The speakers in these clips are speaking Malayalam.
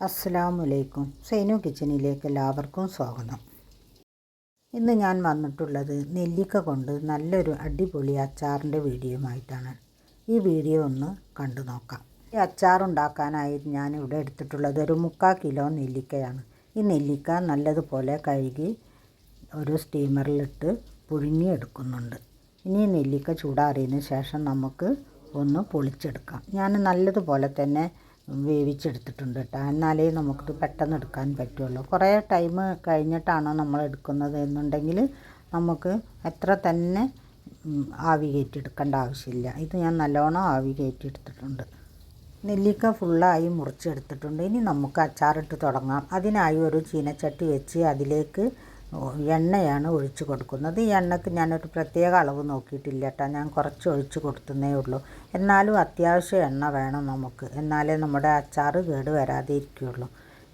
അസ്സലാമലൈക്കും സൈനു കിച്ചനിലേക്ക് എല്ലാവർക്കും സ്വാഗതം. ഇന്ന് ഞാൻ വന്നിട്ടുള്ളത് നെല്ലിക്ക കൊണ്ട് നല്ലൊരു അടിപൊളി അച്ചാറിന്റെ വീഡിയോയുമായിട്ടാണ്. ഈ വീഡിയോ ഒന്ന് കണ്ടു നോക്കാം. ഈ ഞാൻ ഇവിടെ എടുത്തിട്ടുള്ളത് ഒരു മുക്കാൽ കിലോ നെല്ലിക്കയാണ്. ഈ നെല്ലിക്ക നല്ലതുപോലെ കഴുകി ഒരു സ്റ്റീമറിലിട്ട് പുഴുങ്ങിയെടുക്കുന്നുണ്ട്. ഇനി നെല്ലിക്ക ചൂടാറിയതിന് ശേഷം നമുക്ക് ഒന്ന് പൊളിച്ചെടുക്കാം. ഞാൻ നല്ലതുപോലെ തന്നെ വേവിച്ചെടുത്തിട്ടുണ്ട് കേട്ടോ. എന്നാലേ നമുക്ക് പെട്ടെന്ന് എടുക്കാൻ പറ്റുള്ളൂ. കുറേ ടൈം കഴിഞ്ഞിട്ടാണോ നമ്മൾ എടുക്കുന്നത് എന്നുണ്ടെങ്കിൽ നമുക്ക് എത്ര തന്നെ ആവി കയറ്റിയെടുക്കേണ്ട ആവശ്യമില്ല. ഇത് ഞാൻ നല്ലോണം ആവി കയറ്റിയെടുത്തിട്ടുണ്ട് നെല്ലിക്ക ഫുള്ളായി മുറിച്ചെടുത്തിട്ടുണ്ട്. ഇനി നമുക്ക് അച്ചാറിട്ട് തുടങ്ങാം. അതിനായി ഒരു ചീനച്ചട്ടി വെച്ച് അതിലേക്ക് എണ്ണയാണ് ഒഴിച്ച് കൊടുക്കുന്നത്. ഈ എണ്ണക്ക് ഞാനൊരു പ്രത്യേക അളവ് നോക്കിയിട്ടില്ല കേട്ടോ ഞാൻ കുറച്ച് ഒഴിച്ച് കൊടുത്തുന്നേ ഉള്ളൂ. എന്നാലും അത്യാവശ്യം എണ്ണ വേണം നമുക്ക്. എന്നാലേ നമ്മുടെ അച്ചാർ കേട് വരാതെ ഇരിക്കുകയുള്ളൂ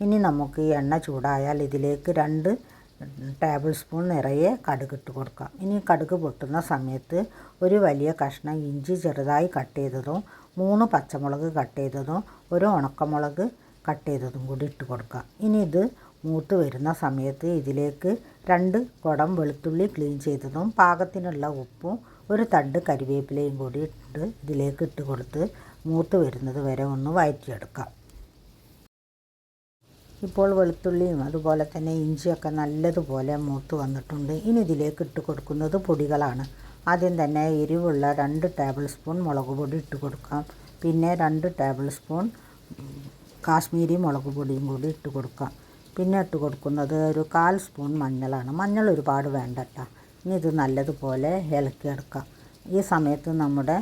ഇനി നമുക്ക് ഈ എണ്ണ ചൂടായാൽ ഇതിലേക്ക് രണ്ട് ടേബിൾ സ്പൂൺ നിറയെ കടുക് ഇട്ട് കൊടുക്കാം. ഇനി കടുക് പൊട്ടുന്ന സമയത്ത് ഒരു വലിയ കഷ്ണം ഇഞ്ചി ചെറുതായി കട്ട് ചെയ്തതും മൂന്ന് പച്ചമുളക് കട്ട് ചെയ്തതും ഒരു ഉണക്കമുളക് കട്ട് ചെയ്തതും കൂടി ഇട്ട് കൊടുക്കാം. ഇനി ഇത് മൂത്ത് വരുന്ന സമയത്ത് ഇതിലേക്ക് രണ്ട് കുടം വെളുത്തുള്ളി ക്ലീൻ ചെയ്തതും പാകത്തിനുള്ള ഉപ്പും ഒരു തണ്ട് കരിവേപ്പിലയും കൂടി ഇട്ട് ഇതിലേക്ക് ഇട്ട് കൊടുത്ത് മൂത്ത് വരുന്നത് വരെ ഒന്ന് വഴറ്റിയെടുക്കാം ഇപ്പോൾ വെളുത്തുള്ളിയും അതുപോലെ തന്നെ ഇഞ്ചിയൊക്കെ നല്ലതുപോലെ മൂത്ത് വന്നിട്ടുണ്ട്. ഇനി ഇതിലേക്ക് ഇട്ട് കൊടുക്കുന്നത് പൊടികളാണ്. ആദ്യം തന്നെ എരിവുള്ള രണ്ട് ടേബിൾ സ്പൂൺ മുളക് പൊടി ഇട്ട് കൊടുക്കാം. പിന്നെ രണ്ട് ടേബിൾ സ്പൂൺ കാശ്മീരി മുളക് പൊടിയും കൂടി ഇട്ട് കൊടുക്കാം. പിന്നെ ഇട്ട് കൊടുക്കുന്നത് ഒരു കാൽ സ്പൂൺ മഞ്ഞളാണ്. മഞ്ഞൾ ഒരുപാട് വേണ്ട കേട്ടോ ഇനി ഇത് നല്ലതുപോലെ ഇളക്കിയെടുക്കാം ഈ സമയത്ത് നമ്മുടെ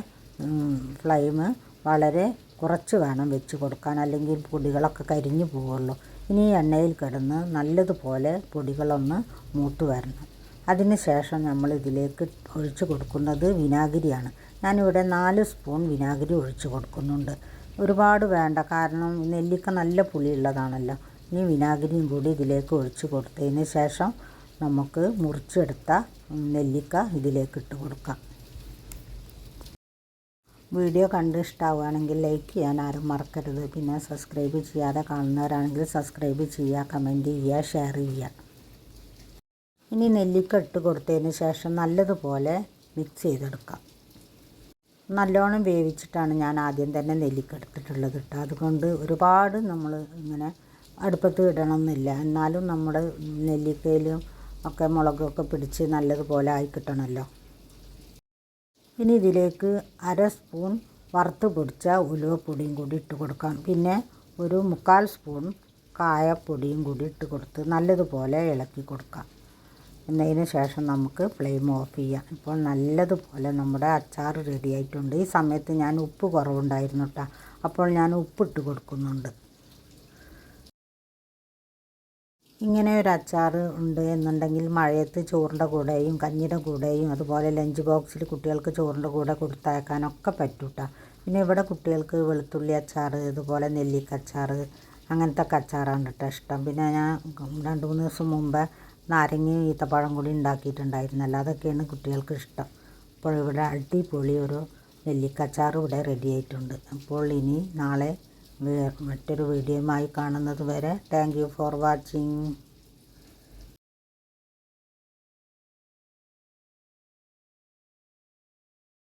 ഫ്ലെയിം വളരെ കുറച്ച് വേണം വെച്ച് കൊടുക്കാൻ. അല്ലെങ്കിൽ പൊടികളൊക്കെ കരിഞ്ഞു പോവുള്ളൂ. ഇനി എണ്ണയിൽ കിടന്ന് നല്ലതുപോലെ പൊടികളൊന്ന് മൂത്ത് വരണം. അതിന് ശേഷം നമ്മൾ ഇതിലേക്ക് ഒഴിച്ചു കൊടുക്കുന്നത് വിനാഗിരിയാണ്. ഞാനിവിടെ നാല് സ്പൂൺ വിനാഗിരി ഒഴിച്ചു കൊടുക്കുന്നുണ്ട്. ഒരുപാട് വേണ്ട. കാരണം നെല്ലിക്ക നല്ല പുളിയുള്ളതാണല്ലോ. ഇനി വിനാഗിരിയും കൂടി ഇതിലേക്ക് ഒഴിച്ച് കൊടുത്തതിന് ശേഷം നമുക്ക് മുറിച്ചെടുത്ത നെല്ലിക്ക ഇതിലേക്ക് ഇട്ട് കൊടുക്കാം. വീഡിയോ കണ്ട് ഇഷ്ടമാവുകയാണെങ്കിൽ ലൈക്ക് ചെയ്യാൻ ആരും മറക്കരുത്. പിന്നെ സബ്സ്ക്രൈബ് ചെയ്യാതെ കാണുന്നവരാണെങ്കിൽ സബ്സ്ക്രൈബ് ചെയ്യുക കമന്റ് ചെയ്യുക ഷെയർ ചെയ്യുക. ഇനി നെല്ലിക്ക ഇട്ട് കൊടുത്തതിന് ശേഷം നല്ലതുപോലെ മിക്സ് ചെയ്തെടുക്കാം. നല്ലോണം വേവിച്ചിട്ടാണ് ഞാൻ ആദ്യം തന്നെ നെല്ലിക്ക എടുത്തിട്ടുള്ളത് കേട്ടോ. അതുകൊണ്ട് ഒരുപാട് നമ്മൾ ഇങ്ങനെ അടുപ്പത്ത് ഇടണമെന്നില്ല. എന്നാലും നമ്മുടെ നെല്ലിക്കയിലും ഒക്കെ മുളകൊക്കെ പിടിച്ച് നല്ലതുപോലെ ആയി കിട്ടണമല്ലോ. ഇനി ഇതിലേക്ക് അര സ്പൂൺ വറുത്ത് പൊടിച്ച ഉലുവപ്പൊടിയും കൂടി ഇട്ട് കൊടുക്കാം. പിന്നെ ഒരു മുക്കാൽ സ്പൂൺ കായപ്പൊടിയും കൂടി ഇട്ട് കൊടുത്ത് നല്ലതുപോലെ ഇളക്കി കൊടുക്കാം. എന്നതിന് ശേഷം നമുക്ക് ഫ്ലെയിം ഓഫ് ചെയ്യാം. ഇപ്പോൾ നല്ലതുപോലെ നമ്മുടെ അച്ചാർ റെഡിയായിട്ടുണ്ട് ഈ സമയത്ത് ഞാൻ ഉപ്പ് കുറവുണ്ടായിരുന്നു കേട്ടോ. അപ്പോൾ ഞാൻ ഉപ്പിട്ട് കൊടുക്കുന്നുണ്ട്. ഇങ്ങനെ ഒരു അച്ചാർ ഉണ്ട് എന്നുണ്ടെങ്കിൽ മഴയത്ത് ചോറിന്റെ കൂടെയും കഞ്ഞിയുടെ കൂടെയും അതുപോലെ ലഞ്ച് ബോക്സിൽ കുട്ടികൾക്ക് ചോറിന്റെ കൂടെ കൊടുത്തയക്കാനൊക്കെ പറ്റൂട്ടാ. പിന്നെ ഇവിടെ കുട്ടികൾക്ക് വെളുത്തുള്ളി അച്ചാർ ഇതുപോലെ നെല്ലിക്ക അച്ചാർ അങ്ങനത്തെ അച്ചാറാണ് കേട്ടോ ഇഷ്ടം. പിന്നെ ഞാൻ രണ്ട് മൂന്ന് ദിവസം മുമ്പ് നാരങ്ങയും ഈത്തപ്പഴം കൂടി ഉണ്ടാക്കിയിട്ടുണ്ടായിരുന്നല്ലോ. അതൊക്കെയാണ് കുട്ടികൾക്ക് ഇഷ്ടം. അപ്പോൾ ഇവിടെ അടിപൊളി ഒരു നെല്ലിക്ക അച്ചാർ ഇവിടെ റെഡി ആയിട്ടുണ്ട്. അപ്പോൾ ഇനി നാളെ മറ്റൊരു വീഡിയോയുമായി കാണുന്നത് വരെ താങ്ക് യു ഫോർ വാച്ചിങ്